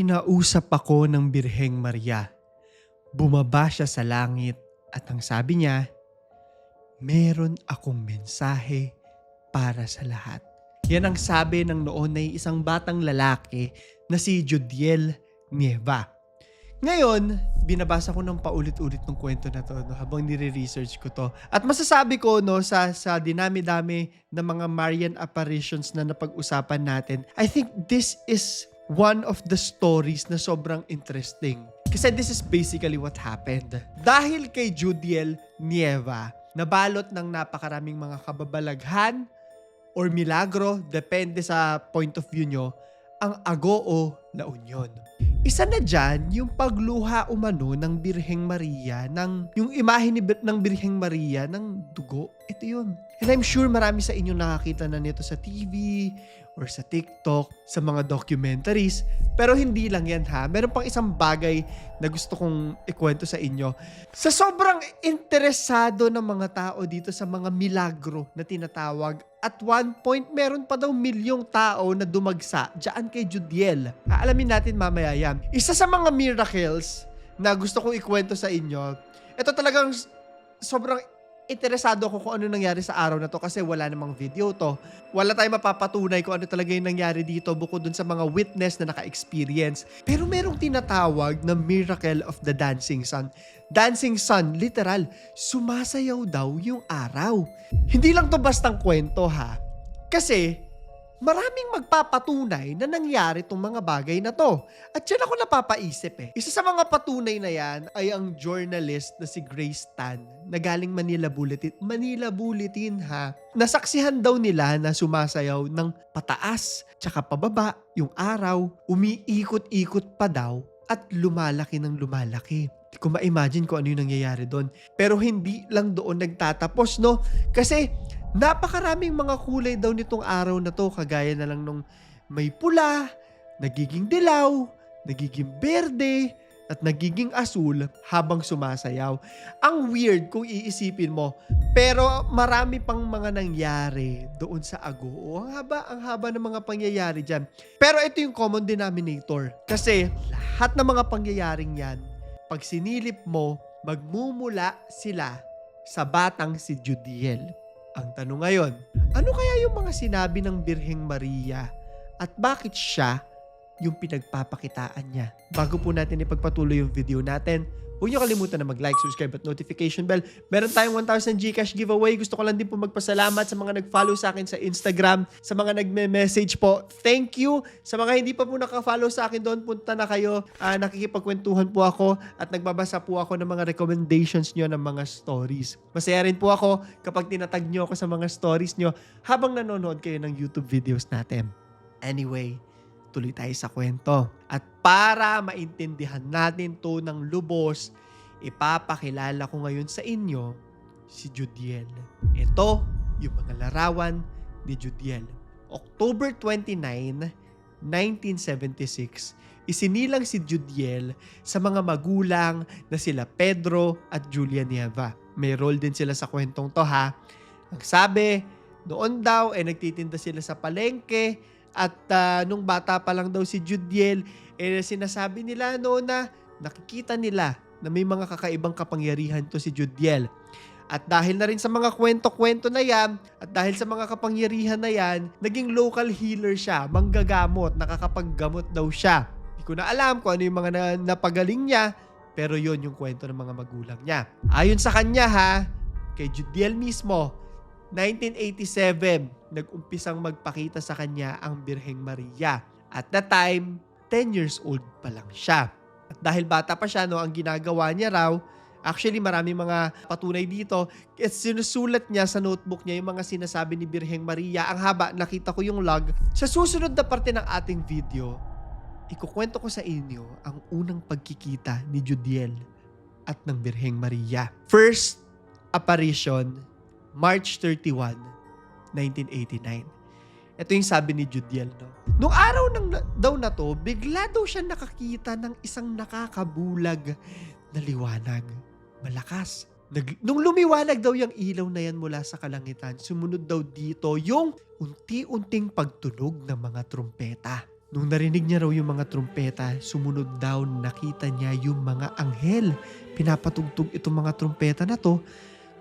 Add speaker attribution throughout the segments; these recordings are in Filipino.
Speaker 1: Kinausap ako ng Birheng Maria. Bumaba siya sa langit at ang sabi niya, Meron akong mensahe para sa lahat. Yan ang sabi ng noon ay isang batang lalaki na si Judiel Nieva. Ngayon, binabasa ko ng paulit-ulit ng kwento na to no, habang nire-research ko to. At masasabi ko no, sa, sa dinami-dami ng mga Marian apparitions na napag-usapan natin, I think this is one of the stories na sobrang interesting. Kasi this is basically what happened. Dahil kay Judiel Nieva, nabalot ng napakaraming mga kababalaghan or milagro, depende sa point of view nyo, ang Agoo La Union. Isa na dyan, yung pagluha umano ng Birheng Maria, ng, yung imahe ni, ng Birheng Maria ng dugo. Ito yun. And I'm sure marami sa inyo nakakita na nito sa TV or sa TikTok, sa mga documentaries. Pero hindi lang yan ha. Meron pang isang bagay na gusto kong ikwento sa inyo. Sa sobrang interesado ng mga tao dito sa mga milagro na tinatawag, at one point, meron pa daw milyong tao na dumagsa dyan kay Judiel. Aalamin natin mamaya yan. Isa sa mga miracles na gusto kong ikwento sa inyo, ito talagang sobrang interesado ako kung ano nangyari sa araw na to kasi wala namang video to. Wala tayong mapapatunay kung ano talaga yung nangyari dito bukod dun sa mga witness na naka-experience. Pero merong tinatawag na miracle of the dancing sun. Dancing sun, literal, sumasayaw daw yung araw. Hindi lang to bastang kwento ha. Kasi maraming magpapatunay na nangyari tong mga bagay na to. At yan ako napapaisip eh. Isa sa mga patunay na yan ay ang journalist na si Grace Tan na galing Manila Bulletin. Manila Bulletin ha. Nasaksihan daw nila na sumasayaw ng pataas tsaka pababa yung araw. Umiikot-ikot pa daw at lumalaki ng lumalaki. Hindi ko ma-imagine kung ano yung nangyayari doon. Pero hindi lang doon nagtatapos, no? Kasi napakaraming mga kulay daw nitong araw na to. Kagaya na lang nung may pula, nagiging dilaw, nagiging berde, at nagiging asul habang sumasayaw. Ang weird kung iisipin mo. Pero marami pang mga nangyari doon sa Agoo. Ang haba, ang haba ng mga pangyayari dyan. Pero ito yung common denominator. Kasi lahat ng mga pangyayaring yan, pag sinilip mo, magmumula sila sa batang si Judiel. Ang tanong ngayon, ano kaya yung mga sinabi ng Birheng Maria at bakit siya yung pinagpapakitaan niya? Bago po natin ipagpatuloy yung video natin, huwag niyo kalimutan na mag-like, subscribe at notification bell. Meron tayong 1,000 Gcash giveaway. Gusto ko lang din po magpasalamat sa mga nag-follow sa akin sa Instagram, sa mga nagme-message po. Thank you. Sa mga hindi pa po naka-follow sa akin doon, punta na kayo. Ah, nakikipagkwentuhan po ako at nagbabasa po ako ng mga recommendations nyo ng mga stories. Masaya rin po ako kapag tinatag nyo ako sa mga stories nyo habang nanonood kayo ng YouTube videos natin. Anyway, tuloy tayo sa kwento. At para maintindihan natin to ng lubos, ipapakilala ko ngayon sa inyo si Judiel. Ito yung mga larawan ni Judiel. October 29, 1976, isinilang si Judiel sa mga magulang na sila Pedro at Julia Nieva. May role din sila sa kwentong to ha. Ang sabi, noon daw ay nagtitinda sila sa palengke at ah, nung bata pa lang daw si Judiel, eh sinasabi nila noon na nakikita nila na may mga kakaibang kapangyarihan to si Judiel. At dahil na rin sa mga kwento-kwento na yan, at dahil sa mga kapangyarihan na yan, naging local healer siya, manggagamot, nakakapaggamot daw siya. Hindi ko na alam kung ano yung mga na, napagaling niya, pero yon yung kwento ng mga magulang niya. Ayon sa kanya ha, kay Judiel mismo, 1987, nag-umpisang magpakita sa kanya ang Birheng Maria. At that time, 10 years old pa lang siya. At dahil bata pa siya, no, ang ginagawa niya raw, actually marami mga patunay dito, at sinusulat niya sa notebook niya yung mga sinasabi ni Birheng Maria. Ang haba, nakita ko yung log. Sa susunod na parte ng ating video, ikukwento ko sa inyo ang unang pagkikita ni Judiel at ng Birheng Maria. First apparition, March 31, 1989. Ito yung sabi ni Judiel, no? Nung araw ng, daw na to, bigla daw siya nakakita ng isang nakakabulag na liwanag. Malakas. Nag, nung lumiwanag daw yung ilaw na yan mula sa kalangitan, sumunod daw dito yung unti-unting pagtunog ng mga trumpeta. Nung narinig niya raw yung mga trumpeta, sumunod daw nakita niya yung mga anghel. Pinapatugtog itong mga trumpeta na to.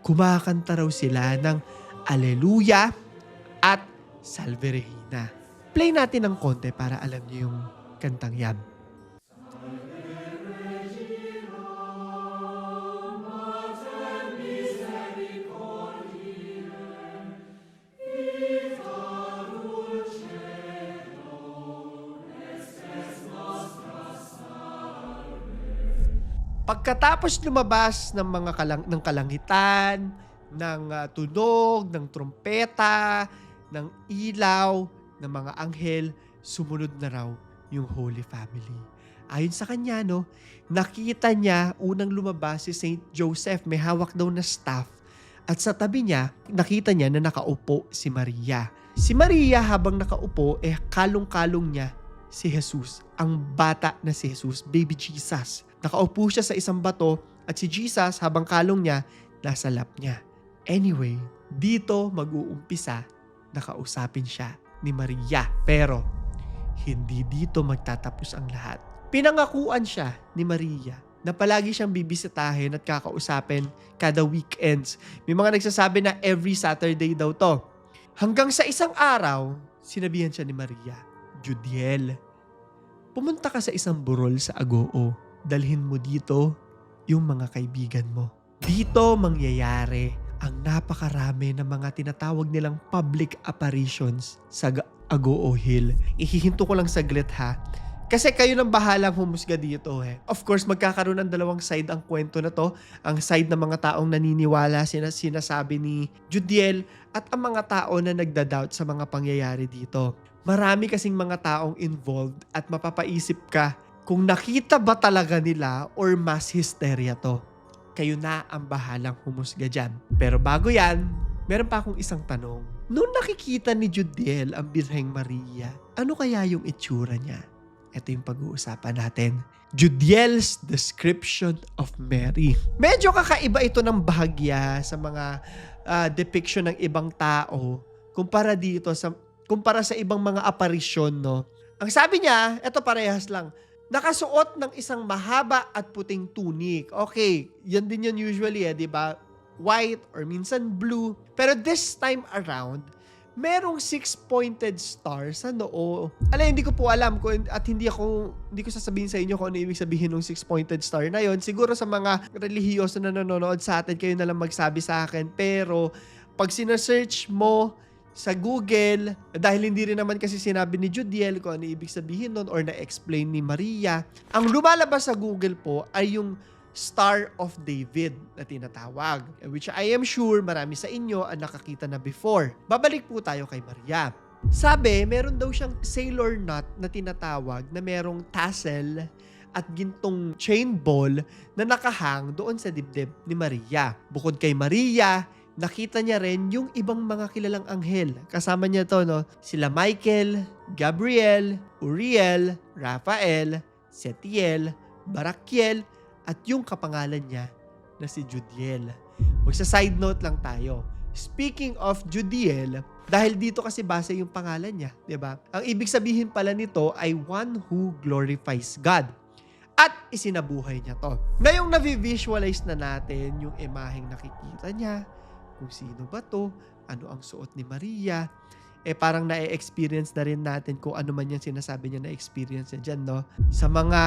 Speaker 1: Kumakanta raw sila ng Aleluya at Salve Regina. Play natin ng konti para alam niyo yung kantang yan. Pagkatapos lumabas ng mga kalang, ng kalangitan, ng ah, tunog, ng trumpeta, ng ilaw, ng mga anghel, sumunod na raw yung Holy Family. Ayon sa kanya, no, nakita niya unang lumabas si Saint Joseph, may hawak daw na staff. At sa tabi niya, nakita niya na nakaupo si Maria. Si Maria habang nakaupo, eh kalong-kalong niya si Jesus, ang bata na si Jesus, baby Jesus. Nakaupo siya sa isang bato at si Jesus habang kalong niya, nasa lap niya. Anyway, dito mag-uumpisa na kausapin siya ni Maria. Pero, hindi dito magtatapos ang lahat. Pinangakuan siya ni Maria na palagi siyang bibisitahin at kakausapin kada weekends. May mga nagsasabi na every Saturday daw to. Hanggang sa isang araw, sinabihan siya ni Maria, Judiel, pumunta ka sa isang burol sa Agoo. Dalhin mo dito yung mga kaibigan mo. Dito mangyayari ang napakarami ng mga tinatawag nilang public apparitions sa Agoo Hill. Ihihinto ko lang saglit ha. Kasi kayo nang bahalang humusga dito eh. Of course, magkakaroon ng dalawang side ang kwento na to. Ang side ng mga taong naniniwala, sina sinasabi ni Judiel, at ang mga tao na nagda-doubt sa mga pangyayari dito. Marami kasing mga taong involved at mapapaisip ka kung nakita ba talaga nila or mass hysteria to. Kayo na ang bahalang humusga dyan. Pero bago yan, meron pa akong isang tanong. Noong nakikita ni Judiel ang Birheng Maria, ano kaya yung itsura niya? Ito yung pag-uusapan natin. Judiel's description of Mary. Medyo kakaiba ito ng bahagya sa mga ah, depiction ng ibang tao kumpara dito sa kumpara sa ibang mga aparisyon, no? Ang sabi niya, eto parehas lang, nakasuot ng isang mahaba at puting tunic. Okay, yan din yun usually eh, di ba? White or minsan blue. Pero this time around, merong six-pointed star sa noo. Alam, hindi ko po alam kung, at hindi ako, hindi ko sasabihin sa inyo kung ano ibig sabihin ng six-pointed star na yon. Siguro sa mga relihiyoso na nanonood sa atin, kayo na lang magsabi sa akin. Pero, pag sinesearch mo sa Google, dahil hindi rin naman kasi sinabi ni Judiel kung ano ibig sabihin nun or na-explain ni Maria, ang lumalabas sa Google po ay yung Star of David na tinatawag, which I am sure marami sa inyo ang nakakita na before. Babalik po tayo kay Maria. Sabi, meron daw siyang sailor knot na tinatawag na merong tassel at gintong chain ball na nakahang doon sa dibdib ni Maria. Bukod kay Maria, nakita niya rin yung ibang mga kilalang anghel. Kasama niya to, no? Sila Michael, Gabriel, Uriel, Raphael, Setiel, Barakiel, at yung kapangalan niya na si Judiel. Magsa side note lang tayo. Speaking of Judiel, dahil dito kasi base yung pangalan niya, 'di ba? Ang ibig sabihin pala nito ay one who glorifies God. At isinabuhay niya to. Ngayong navi-visualize na natin yung imaheng nakikita niya, kung sino ba to, ano ang suot ni Maria, eh parang na-experience na rin natin kung ano man yung sinasabi niya na-experience niya dyan, no? Sa mga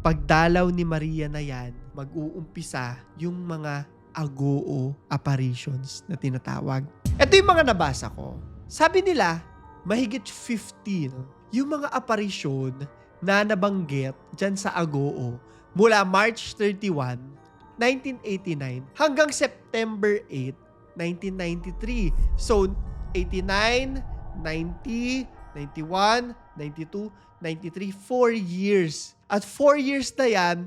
Speaker 1: pagdalaw ni Maria na yan, mag-uumpisa yung mga agoo apparitions na tinatawag. Ito yung mga nabasa ko. Sabi nila, mahigit 15 yung mga apparition na nabanggit dyan sa agoo mula March 31, 1989 hanggang September 8, 1993. So, 89, 90, 91, 92, 93, 4 years. At 4 years na yan,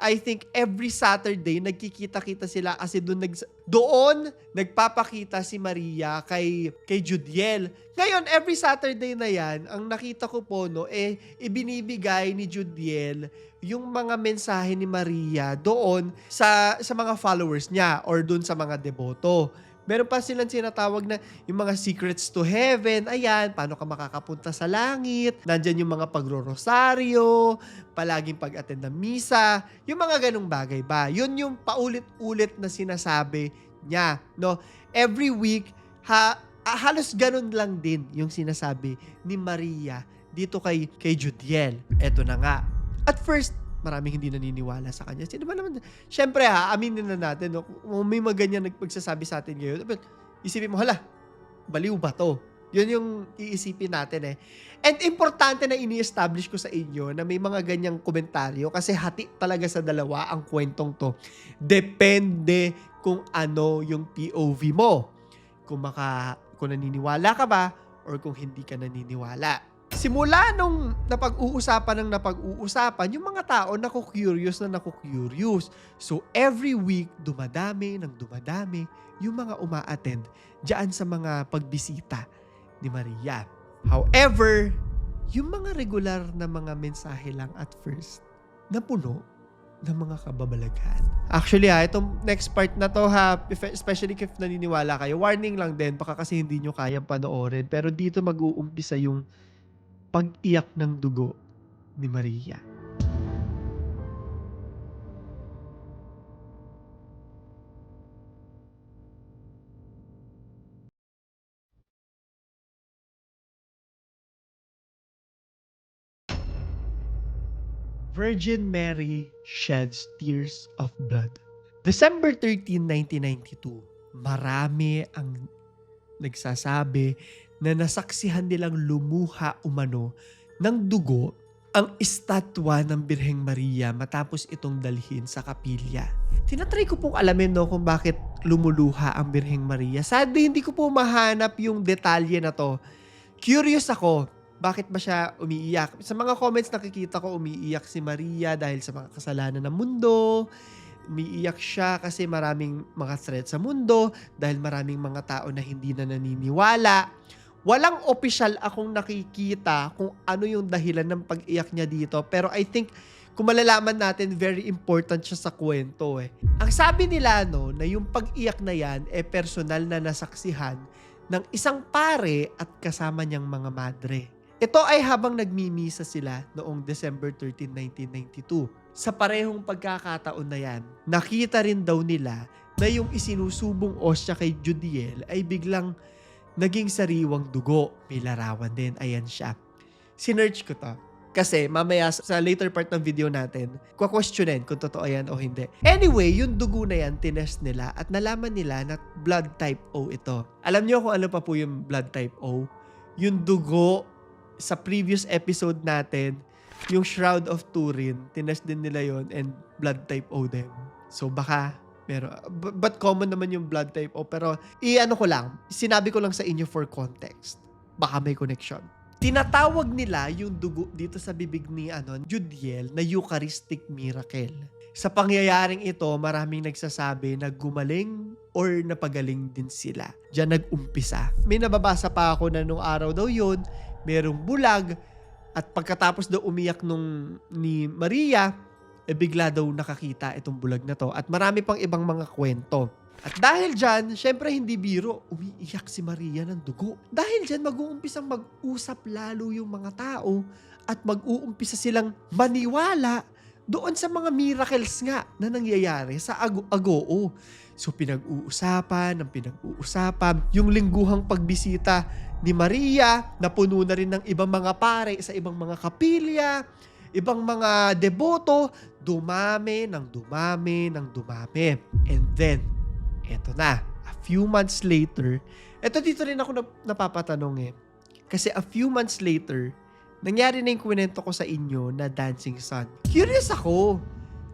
Speaker 1: I think every Saturday nagkikita-kita sila kasi doon nag doon nagpapakita si Maria kay kay Judiel. Ngayon every Saturday na 'yan, ang nakita ko po no eh ibinibigay ni Judiel yung mga mensahe ni Maria doon sa sa mga followers niya or doon sa mga deboto. Meron pa silang sinatawag na yung mga secrets to heaven. Ayan, paano ka makakapunta sa langit. Nandyan yung mga pagro-rosaryo, palaging pag-attend ng misa. Yung mga ganong bagay ba? Yun yung paulit-ulit na sinasabi niya. No? Every week, ha, ah, halos ganun lang din yung sinasabi ni Maria dito kay, kay Judiel. Eto na nga. At first, maraming hindi naniniwala sa kanya. Sino ba naman? Siyempre ha, aminin na natin, no? kung may mga ganyan nagpagsasabi sa atin ngayon, but isipin mo, hala, baliw ba to? Yun yung iisipin natin eh. And importante na ini-establish ko sa inyo na may mga ganyang komentaryo kasi hati talaga sa dalawa ang kwentong to. Depende kung ano yung POV mo. Kung maka, kung naniniwala ka ba or kung hindi ka naniniwala simula nung napag-uusapan ng napag-uusapan, yung mga tao naku-curious na naku-curious. So, every week, dumadami ng dumadami yung mga uma-attend dyan sa mga pagbisita ni Maria. However, yung mga regular na mga mensahe lang at first, napuno ng mga kababalaghan. Actually ha, itong next part na to ha, especially if naniniwala kayo, warning lang din, baka kasi hindi nyo kayang panoorin. Pero dito mag-uumpisa yung pag-iyak ng dugo ni Maria. Virgin Mary sheds tears of blood. December 13, 1992, marami ang nagsasabi na nasaksihan nilang lumuha umano ng dugo ang estatwa ng Birheng Maria matapos itong dalhin sa kapilya. Tinatry ko pong alamin no kung bakit lumuluha ang Birheng Maria. Sadly, hindi ko po mahanap yung detalye na to. Curious ako, bakit ba siya umiiyak? Sa mga comments nakikita ko umiiyak si Maria dahil sa mga kasalanan ng mundo. Umiiyak siya kasi maraming mga threat sa mundo dahil maraming mga tao na hindi na naniniwala. Walang official akong nakikita kung ano yung dahilan ng pag-iyak niya dito. Pero I think, kung malalaman natin, very important siya sa kwento eh. Ang sabi nila no, na yung pag-iyak na yan, eh personal na nasaksihan ng isang pare at kasama niyang mga madre. Ito ay habang nagmimisa sila noong December 13, 1992. Sa parehong pagkakataon na yan, nakita rin daw nila na yung isinusubong osya kay Judiel ay biglang naging sariwang dugo. May larawan din. Ayan siya. Sinerch ko to. Kasi mamaya sa later part ng video natin, kwa-questionin kung totoo yan o hindi. Anyway, yung dugo na yan, tinest nila at nalaman nila na blood type O ito. Alam niyo kung ano pa po yung blood type O? Yung dugo sa previous episode natin, yung Shroud of Turin, tinest din nila yon and blood type O din. So baka pero but common naman yung blood type O pero i-ano ko lang, sinabi ko lang sa inyo for context. Baka may connection. Tinatawag nila yung dugo dito sa bibig ni ano, Judiel na Eucharistic miracle. Sa pangyayaring ito, maraming nagsasabi na gumaling or napagaling din sila. Diyan nag-umpisa. May nababasa pa ako na nung araw daw yun, merong bulag at pagkatapos daw umiyak nung ni Maria, eh bigla daw nakakita itong bulag na to. At marami pang ibang mga kwento. At dahil dyan, syempre hindi biro, umiiyak si Maria ng dugo. Dahil dyan, mag-uumpisang mag-usap lalo yung mga tao at mag-uumpisa silang maniwala doon sa mga miracles nga na nangyayari sa Ago- Agoo. So pinag-uusapan, ng pinag-uusapan, yung lingguhang pagbisita ni Maria, na puno na rin ng ibang mga pare sa ibang mga kapilya, ibang mga deboto, dumami ng dumami ng dumami. And then, eto na, a few months later, eto dito rin ako nap- napapatanong eh. Kasi a few months later, nangyari na yung kwento ko sa inyo na Dancing Sun. Curious ako.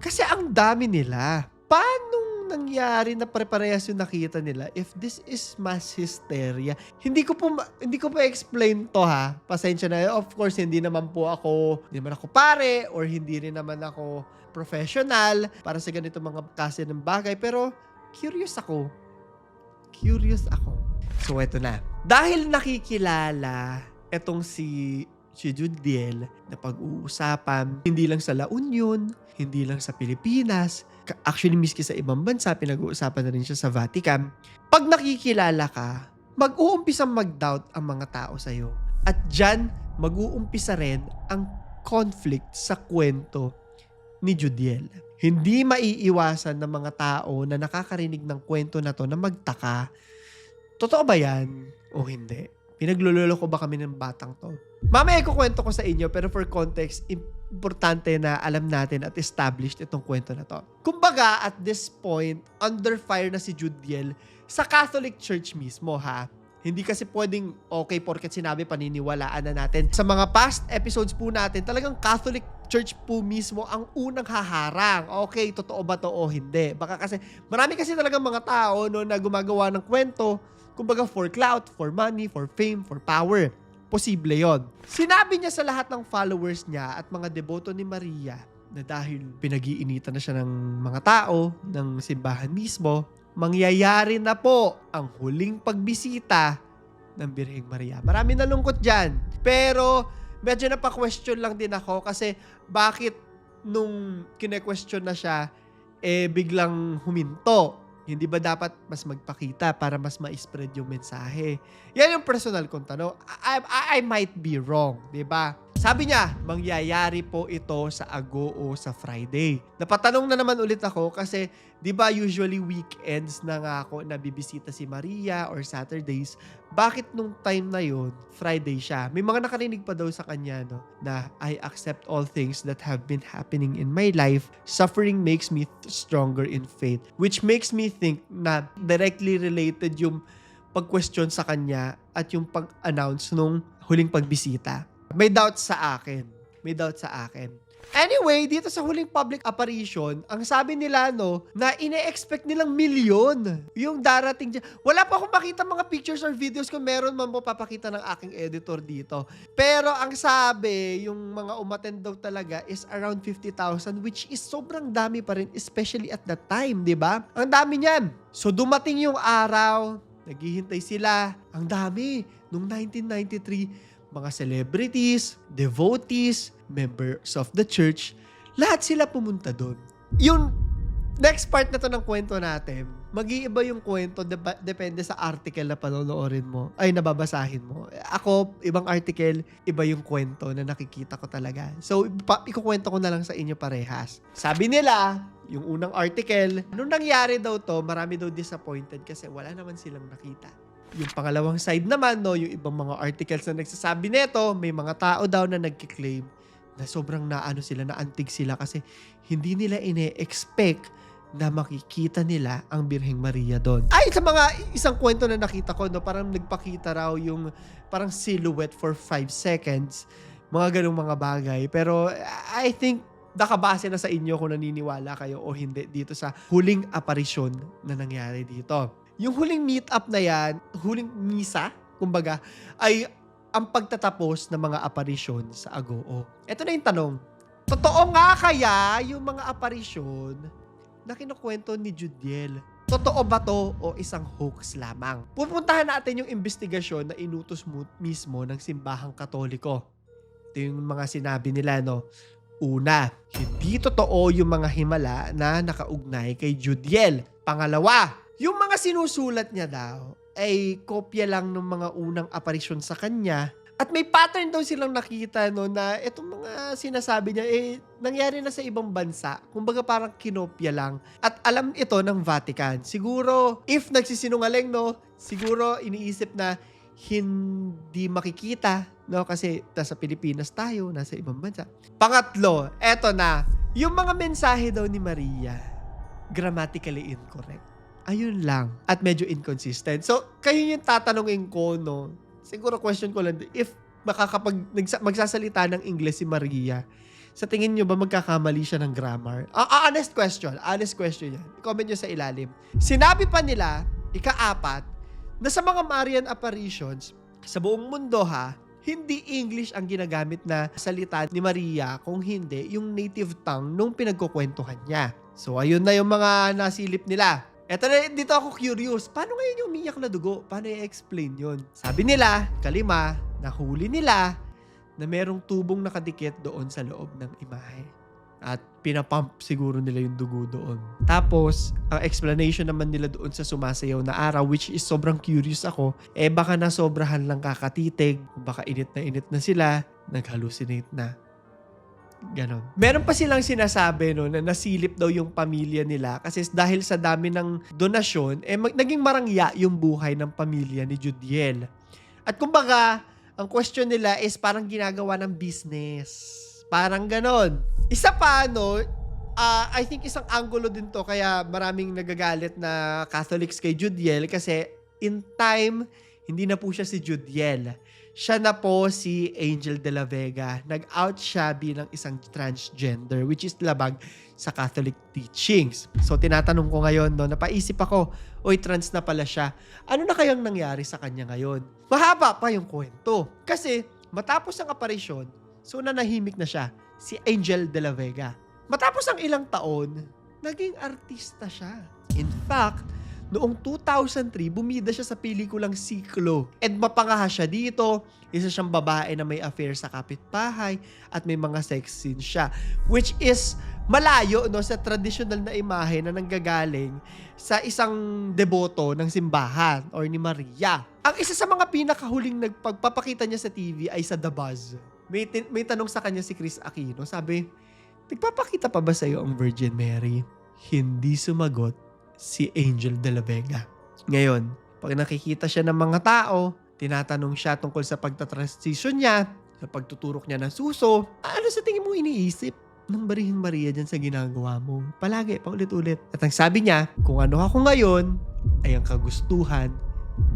Speaker 1: Kasi ang dami nila. Paano nangyari na pare-parehas yung nakita nila if this is mass hysteria? Hindi ko po hindi ko pa explain to ha. Pasensya na. Of course, hindi naman po ako, hindi naman ako pare or hindi rin naman ako professional para sa ganito mga klase ng bagay. Pero curious ako. Curious ako. So, eto na. Dahil nakikilala etong si si Judiel na pag-uusapan hindi lang sa La Union, hindi lang sa Pilipinas, actually miski sa ibang bansa, pinag-uusapan na rin siya sa Vatican. Pag nakikilala ka, mag-uumpisang mag-doubt ang mga tao sa'yo. At dyan, mag-uumpisa rin ang conflict sa kwento ni Judiel. Hindi maiiwasan ng mga tao na nakakarinig ng kwento na to na magtaka, totoo ba yan o hindi? Pinaglulolo ko ba kami ng batang to? Mamaya ikukwento ko sa inyo pero for context, importante na alam natin at established itong kwento na to. Kumbaga, at this point, under fire na si Judiel sa Catholic Church mismo ha. Hindi kasi pwedeng okay porket sinabi paniniwalaan na natin. Sa mga past episodes po natin, talagang Catholic Church po mismo ang unang haharang. Okay, totoo ba to o hindi? Baka kasi, marami kasi talagang mga tao no, na gumagawa ng kwento, kumbaga for clout, for money, for fame, for power. Posible yon. Sinabi niya sa lahat ng followers niya at mga deboto ni Maria na dahil pinag-iinitan na siya ng mga tao, ng simbahan mismo, mangyayari na po ang huling pagbisita ng Birheng Maria. Marami nalungkot dyan. Pero medyo napaka-question lang din ako kasi bakit nung kine-question na siya, eh biglang huminto. Hindi ba dapat mas magpakita para mas ma-spread yung mensahe? Yan yung personal kong tanong. I, I, I might be wrong, di ba? Sabi niya, mangyayari po ito sa Ago o sa Friday. Napatanong na naman ulit ako kasi 'di ba usually weekends na nga ako nabibisita si Maria or Saturdays. Bakit nung time na yon Friday siya? May mga nakarinig pa daw sa kanya no na I accept all things that have been happening in my life. Suffering makes me stronger in faith, which makes me think na directly related yung pag-question sa kanya at yung pag-announce nung huling pagbisita. May doubt sa akin. May doubt sa akin. Anyway, dito sa huling public apparition, ang sabi nila no, na ine-expect nilang milyon yung darating dyan. Wala pa akong makita mga pictures or videos kung meron man po papakita ng aking editor dito. Pero ang sabi, yung mga umattend daw talaga is around 50,000 which is sobrang dami pa rin especially at that time, di ba? Ang dami niyan. So dumating yung araw, naghihintay sila. Ang dami. Nung 1993, mga celebrities, devotees, members of the church, lahat sila pumunta doon. Yung next part na to ng kwento natin, mag-iiba yung kwento dep- depende sa article na panonoorin mo, ay nababasahin mo. Ako, ibang article, iba yung kwento na nakikita ko talaga. So, pa- ikukwento ko na lang sa inyo parehas. Sabi nila, yung unang article, nung nangyari daw to, marami daw disappointed kasi wala naman silang nakita. Yung pangalawang side naman, no, yung ibang mga articles na nagsasabi nito, may mga tao daw na nagkiklaim na sobrang naano sila, naantig sila kasi hindi nila ine-expect na makikita nila ang Birheng Maria doon. Ay, sa mga isang kwento na nakita ko, no, parang nagpakita raw yung parang silhouette for 5 seconds. Mga ganong mga bagay. Pero I think nakabase na sa inyo kung naniniwala kayo o hindi dito sa huling aparisyon na nangyari dito. Yung huling meet up na yan, huling misa, kumbaga, ay ang pagtatapos ng mga aparisyon sa Agoo. Ito na yung tanong. Totoo nga kaya yung mga aparisyon na kinukwento ni Judiel? Totoo ba to o isang hoax lamang? Pupuntahan natin yung investigasyon na inutos mo mismo ng simbahang katoliko. Ito yung mga sinabi nila, no? Una, hindi totoo yung mga himala na nakaugnay kay Judiel. Pangalawa, yung mga sinusulat niya daw ay kopya lang ng mga unang aparisyon sa kanya at may pattern daw silang nakita no na itong mga sinasabi niya eh nangyari na sa ibang bansa. Kumbaga parang kinopya lang. At alam ito ng Vatican. Siguro if nagsisinungaling no, siguro iniisip na hindi makikita no kasi nasa Pilipinas tayo, nasa ibang bansa. Pangatlo, eto na. Yung mga mensahe daw ni Maria grammatically incorrect. Ayun lang. At medyo inconsistent. So, kayo yung tatanungin ko, no? Siguro question ko lang, if makakapag, nagsa, magsasalita ng English si Maria, sa tingin nyo ba magkakamali siya ng grammar? Ah, ah, honest question. Honest question yan. Comment nyo sa ilalim. Sinabi pa nila, ikaapat, na sa mga Marian apparitions, sa buong mundo ha, hindi English ang ginagamit na salita ni Maria kung hindi yung native tongue nung pinagkukwentuhan niya. So ayun na yung mga nasilip nila. Eto na, dito ako curious. Paano ngayon yung umiyak na dugo? Paano i-explain yun? Sabi nila, kalima, nahuli nila na merong tubong nakadikit doon sa loob ng imahe. At pinapump siguro nila yung dugo doon. Tapos, ang explanation naman nila doon sa sumasayaw na araw, which is sobrang curious ako, eh baka nasobrahan lang kakatitig, baka init na init na sila, nag-hallucinate na. Ganon. Meron pa silang sinasabi no, na nasilip daw yung pamilya nila kasi dahil sa dami ng donasyon, eh mag- naging marangya yung buhay ng pamilya ni Judiel. At kumbaga, ang question nila is parang ginagawa ng business. Parang ganon. Isa pa, no, ah, I think isang angulo din to kaya maraming nagagalit na Catholics kay Judiel kasi in time, hindi na po siya si Judiel. Siya na po si Angel de la Vega. Nag-out siya bilang isang transgender which is labag sa Catholic teachings. So tinatanong ko ngayon, no, napaisip ako, oy trans na pala siya. Ano na kayang nangyari sa kanya ngayon? Mahaba pa yung kwento. Kasi matapos ang aparisyon, so nanahimik na siya, si Angel de la Vega. Matapos ang ilang taon, naging artista siya. In fact, noong 2003, bumida siya sa pelikulang Siklo. And mapangaha siya dito. Isa siyang babae na may affair sa kapitbahay at may mga sex scenes siya. Which is malayo no, sa traditional na imahe na nanggagaling sa isang deboto ng simbahan or ni Maria. Ang isa sa mga pinakahuling nagpagpapakita niya sa TV ay sa The Buzz. May, may tanong sa kanya si Chris Aquino. Sabi, nagpapakita pa ba sa'yo ang Virgin Mary? Hindi sumagot si Angel de la Vega. Ngayon, pag nakikita siya ng mga tao, tinatanong siya tungkol sa pagtatransition niya, sa pagtuturok niya ng suso, ano sa tingin mo iniisip ng Barihing Maria dyan sa ginagawa mo? Palagi, paulit-ulit. At ang sabi niya, kung ano ako ngayon, ay ang kagustuhan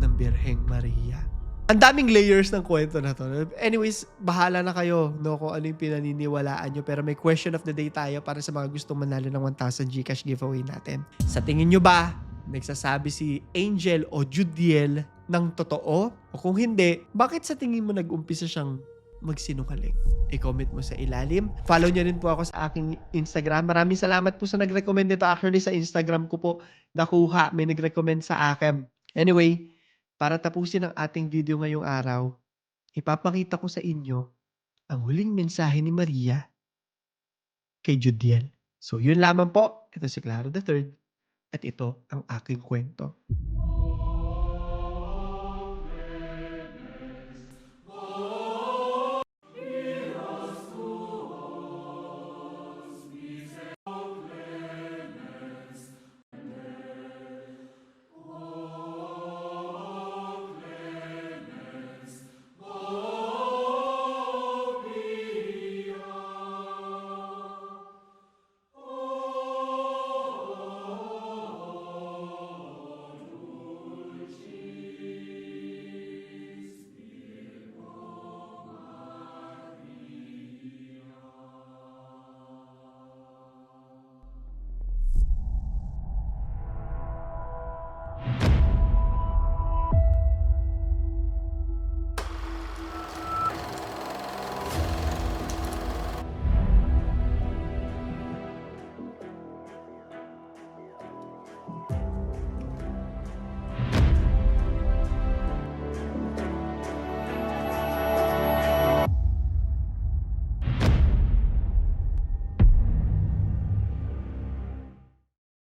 Speaker 1: ng Birheng Maria. Ang daming layers ng kwento na to. Anyways, bahala na kayo no, kung ano yung pinaniniwalaan nyo. Pero may question of the day tayo para sa mga gustong manalo ng 1,000 Gcash giveaway natin. Sa tingin nyo ba, nagsasabi si Angel o Judiel ng totoo? O kung hindi, bakit sa tingin mo nag-umpisa siyang magsinungaling? I-comment mo sa ilalim. Follow nyo rin po ako sa aking Instagram. Maraming salamat po sa nag-recommend nito. Actually, sa Instagram ko po nakuha. May nag-recommend sa akin. Anyway, para tapusin ang ating video ngayong araw, ipapakita ko sa inyo ang huling mensahe ni Maria kay Judiel. So, yun lamang po. Ito si Clara III at ito ang aking kwento.